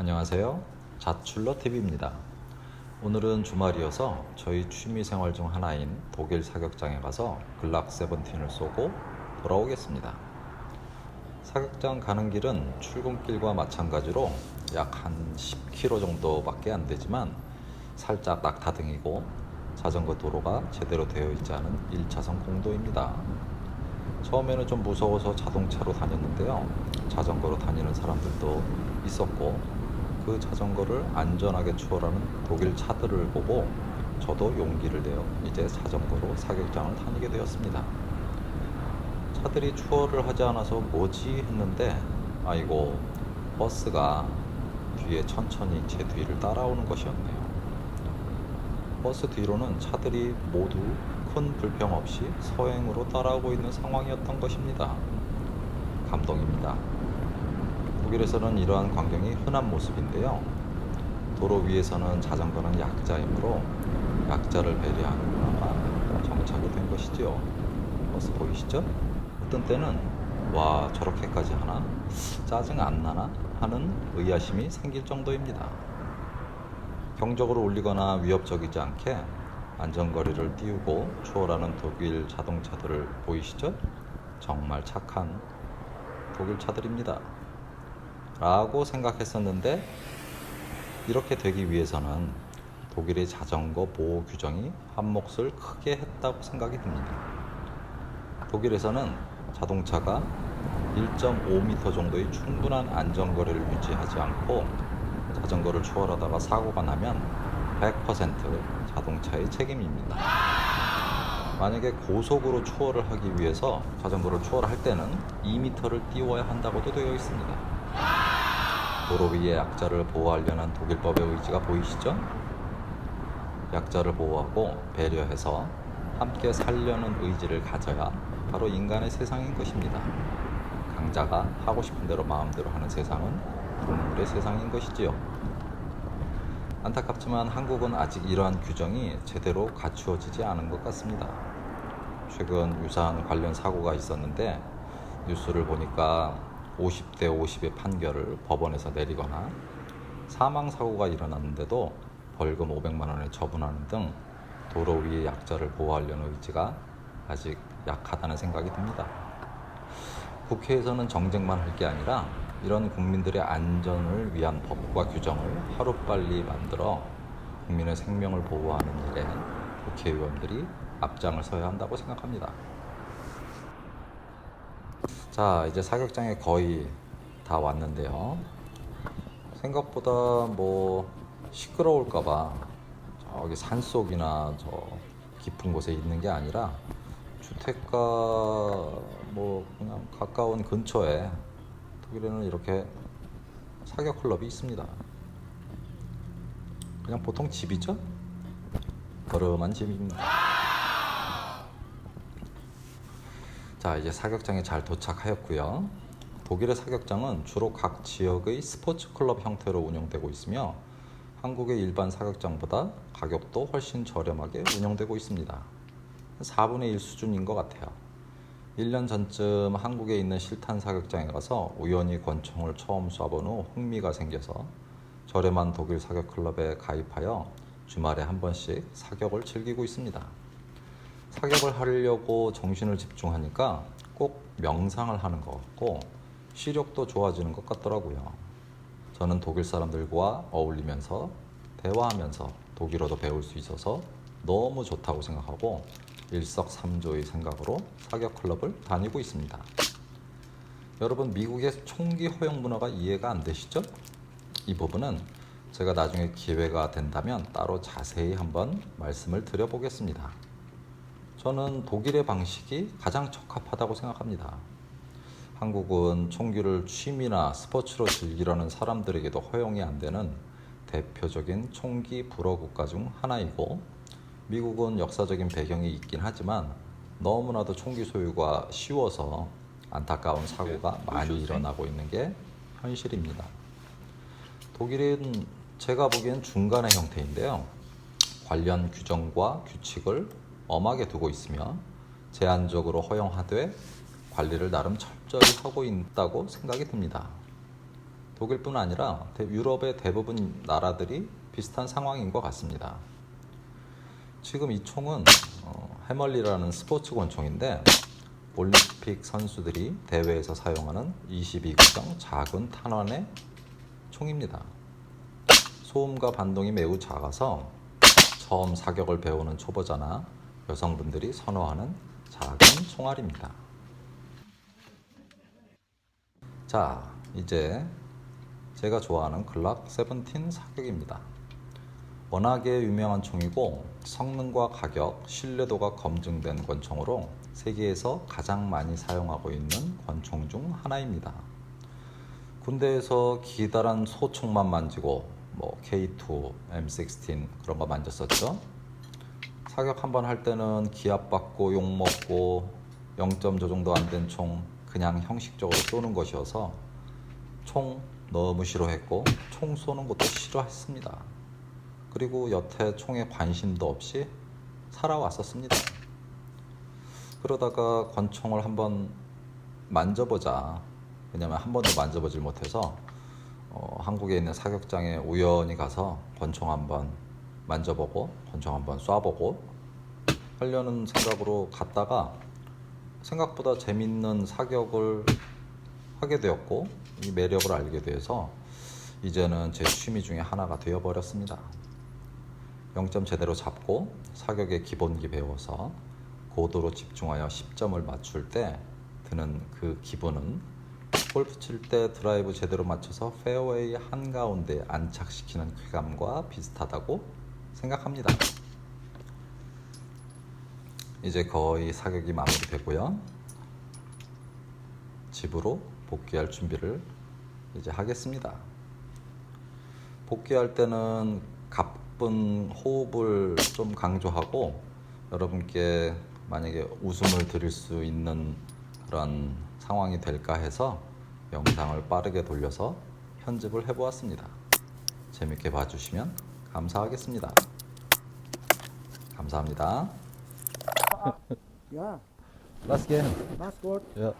안녕하세요. 자출러 TV입니다. 오늘은 주말이어서 저희 취미 생활 중 하나인 독일 사격장에 가서 글락 세븐틴을 쏘고 돌아오겠습니다. 사격장 가는 길은 출근길과 마찬가지로 약 한 10km 정도밖에 안 되지만 살짝 낙타등이고 자전거 도로가 제대로 되어 있지 않은 1차선 공도입니다. 처음에는 좀 무서워서 자동차로 다녔는데요. 자전거로 다니는 사람들도 있었고 그 자전거를 안전하게 추월하는 독일 차들을 보고 저도 용기를 내어 이제 자전거로 사격장을 다니게 되었습니다. 차들이 추월을 하지 않아서 뭐지 했는데 아이고 버스가 뒤에 천천히 제 뒤를 따라오는 것이었네요. 버스 뒤로는 차들이 모두 큰 불평 없이 서행으로 따라오고 있는 상황이었던 것입니다. 감동입니다. 독일에서는 이러한 광경이 흔한 모습인데요. 도로 위에서는 자전거는 약자이므로 약자를 배려하는 문화가 정착이 된 것이지요. 버스 보이시죠? 어떤 때는 와 저렇게까지 하나 짜증 안 나나 하는 의아심이 생길 정도입니다. 경적으로 울리거나 위협적이지 않게 안전거리를 띄우고 추월하는 독일 자동차들을 보이시죠? 정말 착한 독일 차들입니다. 라고 생각했었는데 이렇게 되기 위해서는 독일의 자전거 보호 규정이 한 몫을 크게 했다고 생각이 듭니다. 독일에서는 자동차가 1.5m 정도의 충분한 안전거리를 유지하지 않고 자전거를 추월하다가 사고가 나면 100% 자동차의 책임입니다. 만약에 고속으로 추월을 하기 위해서 자전거를 추월할 때는 2m를 띄워야 한다고도 되어 있습니다. 도로 위에 약자를 보호하려는 독일법의 의지가 보이시죠? 약자를 보호하고 배려해서 함께 살려는 의지를 가져야 바로 인간의 세상인 것입니다. 강자가 하고 싶은 대로 마음대로 하는 세상은 동물의 세상인 것이지요. 안타깝지만 한국은 아직 이러한 규정이 제대로 갖추어지지 않은 것 같습니다. 최근 유사한 관련 사고가 있었는데 뉴스를 보니까 50대 50의 판결을 법원에서 내리거나 사망 사고가 일어났는데도 벌금 500만 원을 처분하는 등 도로 위의 약자를 보호하려는 의지가 아직 약하다는 생각이 듭니다. 국회에서는 정쟁만 할 게 아니라 이런 국민들의 안전을 위한 법과 규정을 하루빨리 만들어 국민의 생명을 보호하는 일에 국회의원들이 앞장을 서야 한다고 생각합니다. 자, 이제 사격장에 거의 다 왔는데요. 생각보다 뭐 시끄러울까봐 저기 산속이나 저 깊은 곳에 있는 게 아니라 주택가 뭐 그냥 가까운 근처에 독일에는 이렇게 사격 클럽이 있습니다. 그냥 보통 집이죠? 거름한 집입니다. 자, 이제 사격장에 잘 도착하였고요. 독일의 사격장은 주로 각 지역의 스포츠 클럽 형태로 운영되고 있으며 한국의 일반 사격장보다 가격도 훨씬 저렴하게 운영되고 있습니다. 4분의 1 수준인 것 같아요. 1년 전쯤 한국에 있는 실탄 사격장에 가서 우연히 권총을 처음 쏴본 후 흥미가 생겨서 저렴한 독일 사격 클럽에 가입하여 주말에 한 번씩 사격을 즐기고 있습니다. 사격을 하려고 정신을 집중하니까 꼭 명상을 하는 것 같고 시력도 좋아지는 것 같더라고요. 저는 독일 사람들과 어울리면서 대화하면서 독일어도 배울 수 있어서 너무 좋다고 생각하고 일석삼조의 생각으로 사격 클럽을 다니고 있습니다. 여러분 미국의 총기 허용 문화가 이해가 안 되시죠? 이 부분은 제가 나중에 기회가 된다면 따로 자세히 한번 말씀을 드려보겠습니다. 저는 독일의 방식이 가장 적합하다고 생각합니다. 한국은 총기를 취미나 스포츠로 즐기려는 사람들에게도 허용이 안 되는 대표적인 총기 불허 국가 중 하나이고 미국은 역사적인 배경이 있긴 하지만 너무나도 총기 소유가 쉬워서 안타까운 사고가 많이 일어나고 있는 게 현실입니다. 독일은 제가 보기엔 중간의 형태인데요. 관련 규정과 규칙을 엄하게 두고 있으며 제한적으로 허용하되 관리를 나름 철저히 하고 있다고 생각이 듭니다. 독일뿐 아니라 대- 유럽의 대부분 나라들이 비슷한 상황인 것 같습니다. 지금 이 총은 어, 해멀리라는 스포츠 권총인데 올림픽 선수들이 대회에서 사용하는 22구정 작은 탄환의 총입니다. 소음과 반동이 매우 작아서 처음 사격을 배우는 초보자나 여성분들이 선호하는 작은 총알입니다. 자, 이제 제가 좋아하는 글락 17 사격입니다. 워낙에 유명한 총이고 성능과 가격, 신뢰도가 검증된 권총으로 세계에서 가장 많이 사용하고 있는 권총 중 하나입니다. 군대에서 기다란 소총만 만지고 뭐 K2, M16 그런 거 만졌었죠. 사격 한 번 할 때는 기압 받고 욕 먹고 0점 조정도 안 된 총 그냥 형식적으로 쏘는 것이어서 총 너무 싫어했고 총 쏘는 것도 싫어했습니다. 그리고 여태 총에 관심도 없이 살아왔었습니다. 그러다가 권총을 한번 만져보자. 왜냐면 한 번도 만져보질 못해서 어, 한국에 있는 사격장에 우연히 가서 권총 한번 만져보고 권총 한번 쏴보고 하려는 생각으로 갔다가 생각보다 재밌는 사격을 하게 되었고 이 매력을 알게 돼서 이제는 제 취미 중에 하나가 되어버렸습니다. 0점 제대로 잡고 사격의 기본기 배워서 고도로 집중하여 10점을 맞출 때 드는 그 기분은 골프 칠 때 드라이브 제대로 맞춰서 페어웨이 한가운데 안착시키는 쾌감과 비슷하다고 생각합니다. 이제 거의 사격이 마무리되고요. 집으로 복귀할 준비를 이제 하겠습니다. 복귀할 때는 가쁜 호흡을 좀 강조하고 여러분께 만약에 웃음을 드릴 수 있는 그런 상황이 될까 해서 영상을 빠르게 돌려서 편집을 해보았습니다. 재밌게 봐주시면 감사하겠습니다. 감사합니다. Yeah, Last game. that's good. Yeah.